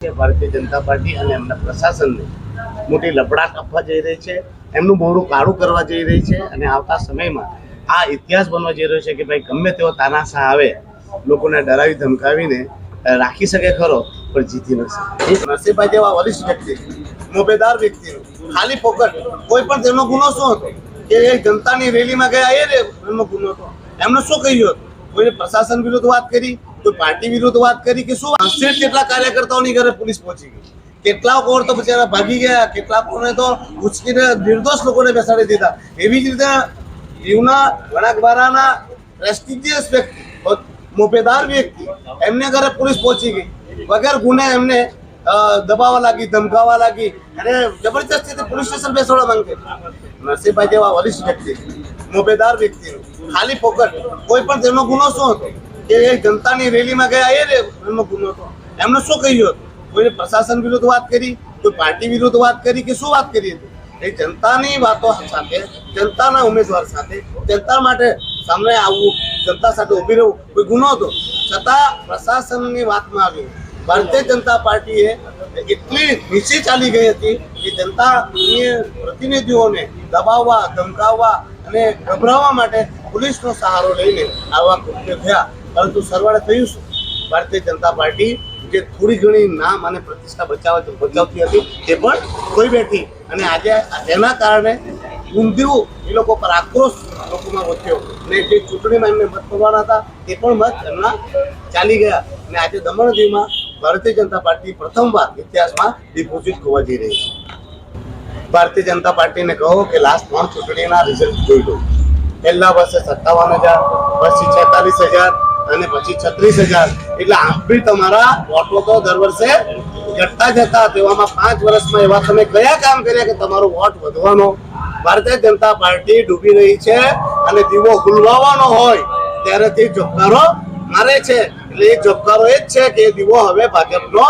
Bharatiya Janata party અને એમના પ્રશાસનને મોટી લપડાટ આપવા જઈ રહી છે, એમનું બહોળું કાળું કરવા જઈ રહી છે અને આવતા સમયમાં આ ઇતિહાસ બનવા જઈ રહ્યો છે કે ભાઈ ગમે તેવો તાનાશા આવે, લોકોને ડરાવી ધમકાવીને રાખી શકે ખરો, પણ જીતી ન શકે. નરસિંહભાઈ જેવા વરિષ્ઠ વ્યક્તિ, મોભેદાર વ્યક્તિ, ખાલી ફોકટ કોઈ પણ તેમનો ગુનો શું હતો? કે એ જનતાની રેલીમાં ગયા એ એમનો ગુનો હતો. એમને શું કહ્યું હતું? કોઈને પ્રશાસન વિરુદ્ધ વાત કરી? કોઈ પાર્ટી વિરુદ્ધ વાત કરી કે શું? આશરે જેટલા કાર્યકર્તાઓની ઘરે પોલીસ પહોંચી ગઈ? કેટલાક ઓર તો બિચારા ભાગી ગયા? કેટલાકોને તો ઉચકીને નિર્દોષ લોકોને બેસાડી દીધા? એવી જ રીતે દીવના વણાકબારાના પ્રેસ્ટિજિયસ વ્યક્તિ મોભેદાર વ્યક્તિ, એમને ઘરે પોલીસ પહોંચી ગઈ. વગર ગુને એમને દબાવવા લાગી, ધમકાવવા લાગી અને જબરજસ્તી પોલીસ સ્ટેશન બેસવા માંગે નરસિંહભાઈ જેવા વરિષ્ઠ વ્યક્તિ, મોભેદાર વ્યક્તિ ખાલી ફોકટ કોઈ પણ તેમનો ગુનો શું હતો? કે એ જનતાની રેલીમાં ગયા, એ એમનો ગુનો હતો એમને શું કહ્યું? હતું કોઈને પ્રશાસન વિરુદ્ધ વાત કરી, કોઈ પાર્ટી વિરુદ્ધ વાત કરી કે શું વાત કરી હતી? એ જનતાની વાતો સાથે, જનતાના ઉમેદવાર સાથે, જનતા માટે સામે આવવું, જનતા સાથે ઊભી રહેવું, કોઈ ગુનો હતો? છતાં પ્રશાસનની વાતમાં આવ્યું. ભારતીય જનતા પાર્ટીએ એટલી નીચે ચાલી ગઈ હતી કે જનતાની પ્રતિનિધિઓને દબાવવા, ધમકાવવા અને ગભરાવવા માટે પોલીસનો સહારો લઈને આવા કૃત્યો થયા. પરંતુ સરવાળે થયું શું? ભારતીય જનતા પાર્ટી જે થોડી ઘણી નામ અને પ્રતિષ્ઠા બચાવવા બચાવતી હતી તે પણ કોઈ બેઠી. અને આજે તેના કારણે ઊંધિયું એ લોકો પર આક્રોશ લોકોમાં વધ્યો. અને જે ચૂંટણીમાં એમને મત કરવાના હતા તે પણ મત એમના ચાલી ગયા. અને આજે દમણ દીવમાં ભારતીય જનતા પાર્ટી પ્રથમવાર ઇતિહાસમાં ડિપોઝિટ ખોવા જઈ રહી છે. ભારતીય જનતા પાર્ટીને કહો કે લાસ્ટ ત્રણ ચૂંટણીના રિઝલ્ટ જોઈ લો. પહેલા વર્ષે સત્તાવન હજાર, પછી છેતાલીસ હજાર અને પછી છત્રીસ હજાર. એટલે આમ તમારા વોટો તો દર વર્ષે ઘટતા જતા તેવામાં પાંચ વર્ષમાં એવા તમે કયા કામ કર્યા કે તમારો વોટ વધવાનો? ભારતીય જનતા પાર્ટી ડૂબી રહી છે અને દીવો હુલવાવાનો હોય ત્યારે તે જોબકારો મારે છે. એટલે એ જોબકારો એ જ છે કે દીવો હવે ભાજપનો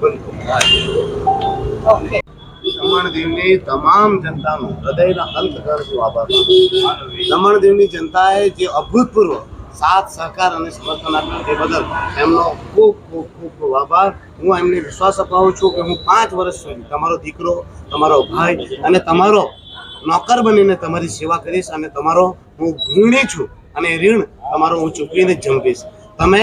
બનતો દમણ તમામ જનતાનો હૃદયના અંતકરણથી આભાર માનું છું. દમણ દીવની જનતાએ જે અભૂતપૂર્વ સાથ, સહકાર અને સમર્થન આપ્યું તે બદલ એમનો ખૂબ ખૂબ ખૂબ ખૂબ આભાર. હું એમને વિશ્વાસ અપાવું છું કે હું પાંચ વર્ષ સુધી તમારો દીકરો, તમારો ભાઈ અને તમારો નોકર બનીને તમારી સેવા કરીશ અને તમારો હું ઋણી છું અને એ ઋણ તમારો હું ચૂકવીને જ જંપીશ. તમે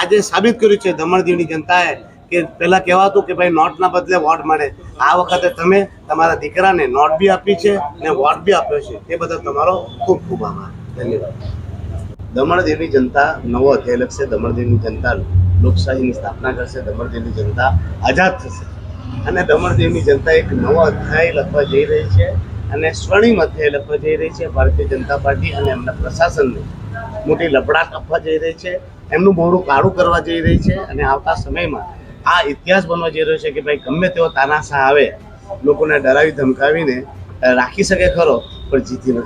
આજે સાબિત કર્યું છે દમણ દીવની જનતાએ કે પહેલાં કહેવાતું કે ભાઈ નોટના બદલે વોટ મળે. આ વખતે તમે તમારા દીકરાને નોટ બી આપી છે અને વોટ બી આપ્યો છે. તે બદલ તમારો ખૂબ ખૂબ આભાર. ધન્યવાદ. દમણ દેવની જનતા નવો અધ્યાય લખશે દમણ દેવની જનતા લોકશાહીની સ્થાપના કરશે દમણ દેવની જનતા આઝાદ થશે. અને દમણ જનતા એક નવો અધ્યાય લખવા જઈ રહી છે અને સ્વર્ણિમ અધ્યાય લખવા જઈ રહી છે. ભારતીય જનતા પાર્ટી અને એમના પ્રશાસનને મોટી લપડાટ આપવા જઈ રહી છે. એમનું બહોળું કાળું કરવા જઈ રહી છે અને આવતા સમયમાં આ ઇતિહાસ બનવા જઈ રહ્યો છે કે ભાઈ ગમે તેવો તાનાશા આવે, લોકોને ડરાવી, ધમકાવીને રાખી શકે ખરો, પણ જીતી ન